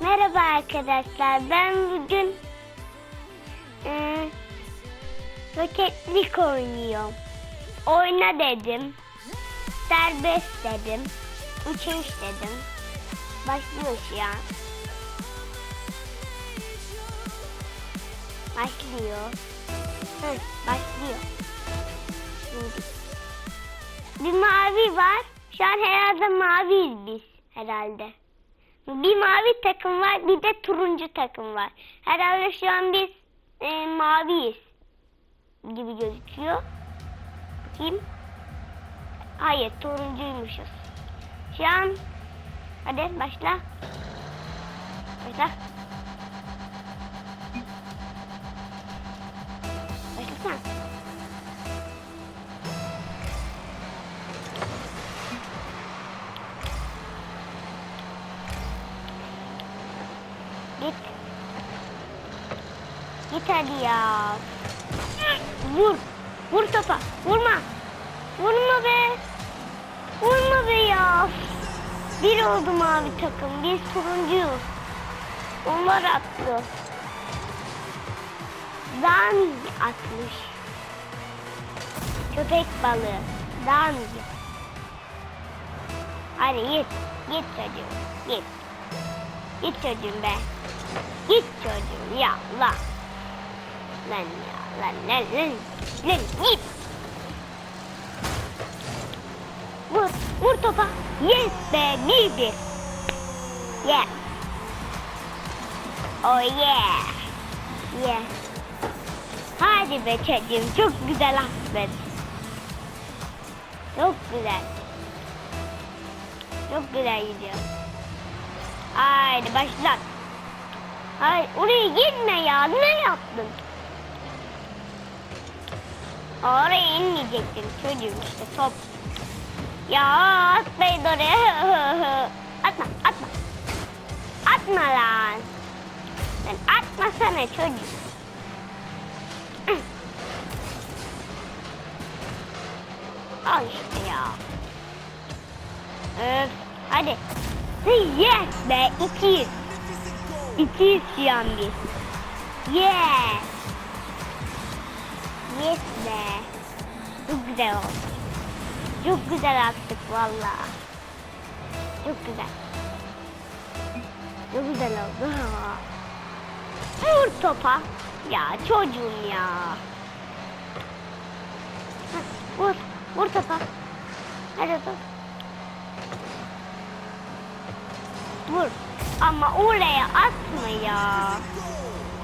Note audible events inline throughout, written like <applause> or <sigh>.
Merhaba arkadaşlar. Ben bugün e, roketlik oynuyorum. Oyna dedim. Serbest dedim. Uçuş dedim. Başlıyor şu an. Başlıyor. Hı, başlıyor. Şimdi. Bir mavi var. Şu an herhalde maviyiz biz herhalde. Bir mavi takım var, bir de turuncu takım var. Herhalde şu an biz e, maviyiz gibi gözüküyor. Bakayım. Hayır, turuncuymuşuz. Şu an hadi başla. Başla. Git hadi ya. Vur. Vur topa. Vurma. Vurma be. Vurma be ya. Bir oldu mavi takım. Biz turuncuyuz. Onlar mı iyi atmış? Köpek balığı. İyi? Hadi git. Git çocuğum. Git. Git çocuğum be. Git çocuğum ya lan. Lan ya lan lan lan. Lan git. Vur. Vur topa. Yes be bir bir. Yeah. Oh yeah. Yeah. Hadi be çocuğum çok güzel attın. Çok güzel. Çok güzel gidiyor. Haydi başlat. Hayır oraya gitme ya. Ne yaptın? Oraya inmeyecektin çocuğum işte top. Ya atmayın oraya. <laughs> atma atma. Atma lan. Sen atmasana çocuğum. <clears throat> Al işte ya. Öf. Hadi. Yes be ikiyiz. İkiyiz şu an biz. Yeah. Yes be. Çok güzel oldu. Çok güzel attık valla. Çok güzel. Çok güzel oldu. Vur topa. Ya çocuğum ya. Vur. Vur topa. Hadi top. Vur. Ama oraya atma ya.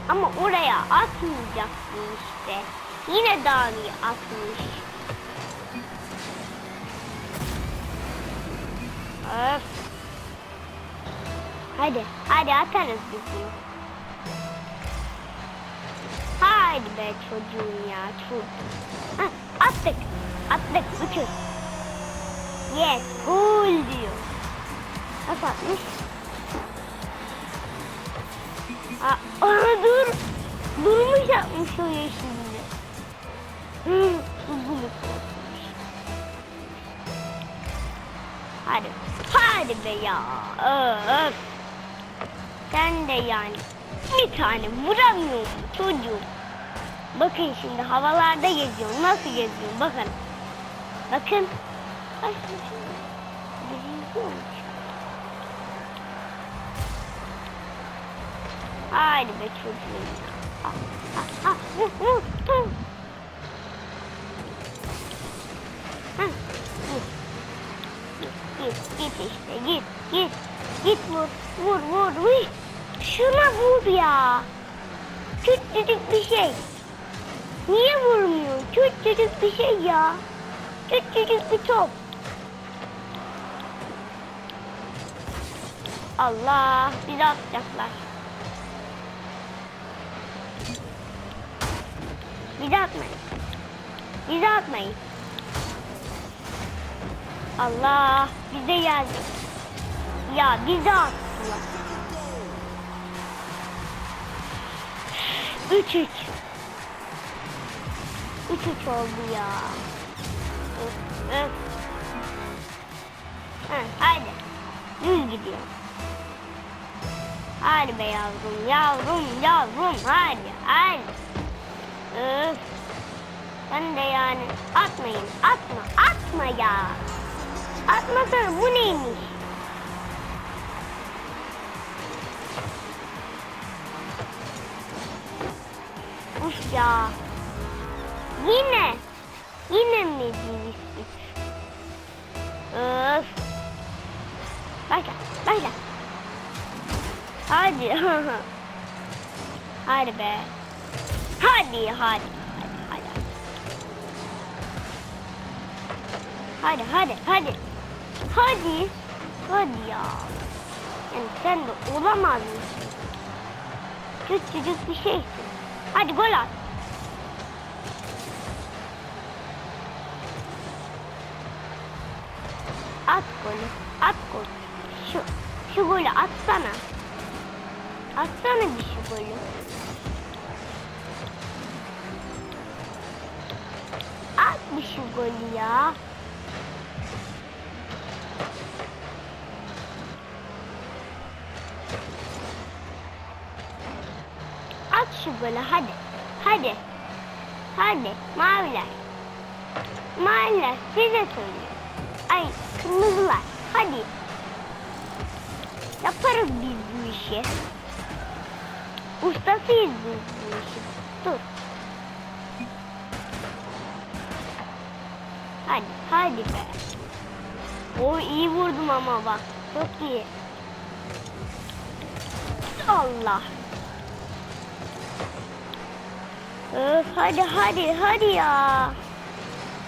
Ama oraya atmayacaksın işte. Yine iyi atmış. Öf. Hadi, hadi atarız biz bunu. Haydi be çocuğum ya, çok. Hah, attık, attık, uçur. Yes, gol diyor. Nasıl atmış? Aa, aa, dur. Durmuş yapmış o yeşilini. Hadi. Hadi be ya. Öf. Sen de yani bir tane vuramıyor musun çocuğum? Bakın şimdi havalarda geziyor. Nasıl geziyor? Bakın. Bakın. Ay, şimdi. Geziyormuş. Haydi be çocuğum. Ah, ah, ah. Git, işte, git, git. Git vur, vur, vur, vur. Şuna vur ya. Küçücük bir şey. Niye vurmuyor? Küçücük bir şey ya. Küçücük bir top. Allah, bizi atacaklar. Bizi atmayın. Bizi atmayın. Allah bize geldi. Ya bizi attılar. Üç üç. Üç üç oldu ya. Öf. Ha, haydi. Düz gidiyor. Hadi be yavrum, yavrum, yavrum. Hadi, hadi. Öf. Sen de yani atmayın. Atma, atma ya. Atmasana bu neymiş? Uf ya. Yine. Yine mi değilsin? Öf. Başla, başla. Hadi. <laughs> hadi be. Hadi, hadi, hadi, hadi. Hadi, hadi, hadi. Hadi. Ya. Yani sen de olamaz mısın? Küçücük bir şeysin. Hadi gol at. At golü. At gol. Şu, şu golü atsana. Atsana bir şu golü. At bir şu golü ya. At şu golü hadi. Hadi. Hadi maviler. Maviler size söylüyorum. Ay kırmızılar. Hadi. Yaparız biz bu işi. Ustasıyız biz bu işi. Dur. Hadi, hadi be. O iyi vurdum ama bak. Çok iyi. Allah. Öf hadi hadi hadi ya.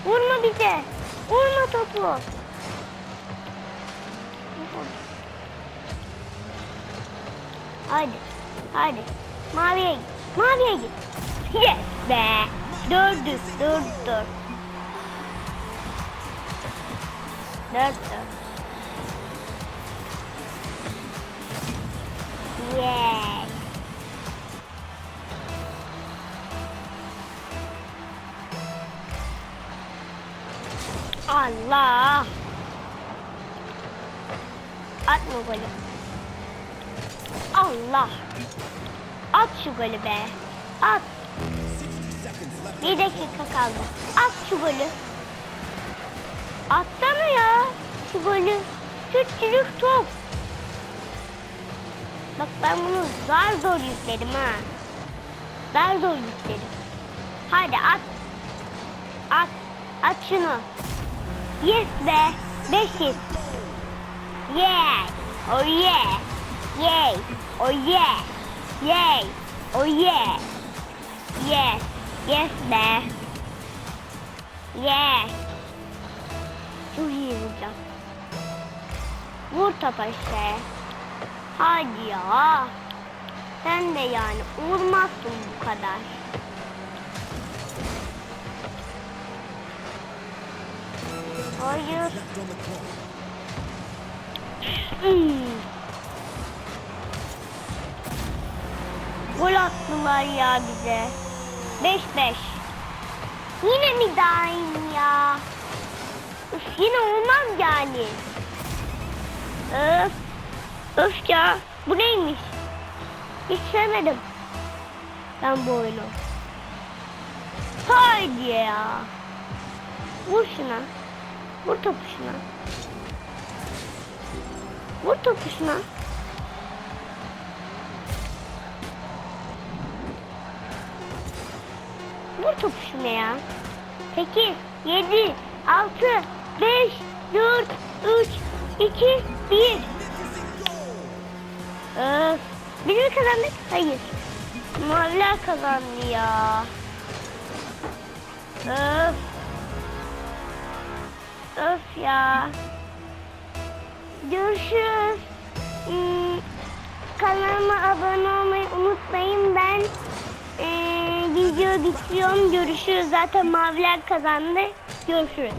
Vurma bize. Vurma topu. Hadi. Hadi. Maviye git. Maviye git. <laughs> Yes be. Dördü. Dört dört. Dört. Yes. Allah. Atma golü. Allah. At şu golü be. At. Bir dakika kaldı. At şu golü. Atsana ya. Şu golü. Küçücük top. Bak ben bunu zar zor yükledim ha. Zar zor yükledim. Hadi at. At. At şunu. Yes be. Beş yes. Yeah. Oh yeah. Yay. Oh yeah. Yay. Oh yeah. Yes. Yes be. Yeah. Çok iyi vuracağım. Vur topa işte. Hadi ya. Sen de yani vurmazsın bu kadar. Hayır. Hmm. Gol attılar ya bize. 5-5. Yine mi daim ya? Üf, yine olmaz yani. Öf. Öf ya. Bu neymiş? Hiç sevmedim. Ben bu oyunu. Haydi ya. Vur şuna. Vur topu şuna. Vur topu şuna. Vur topu şuna ya. 8, 7, 6, 5, 4, 3, 2, 1. Öf. Biz mi kazandık? Hayır. Maviler kazandı ya. Öf. Öf ya. Görüşürüz. Hmm, kanalıma abone olmayı unutmayın. Ben eee video bitiriyorum. Görüşürüz. Zaten maviler kazandı. Görüşürüz.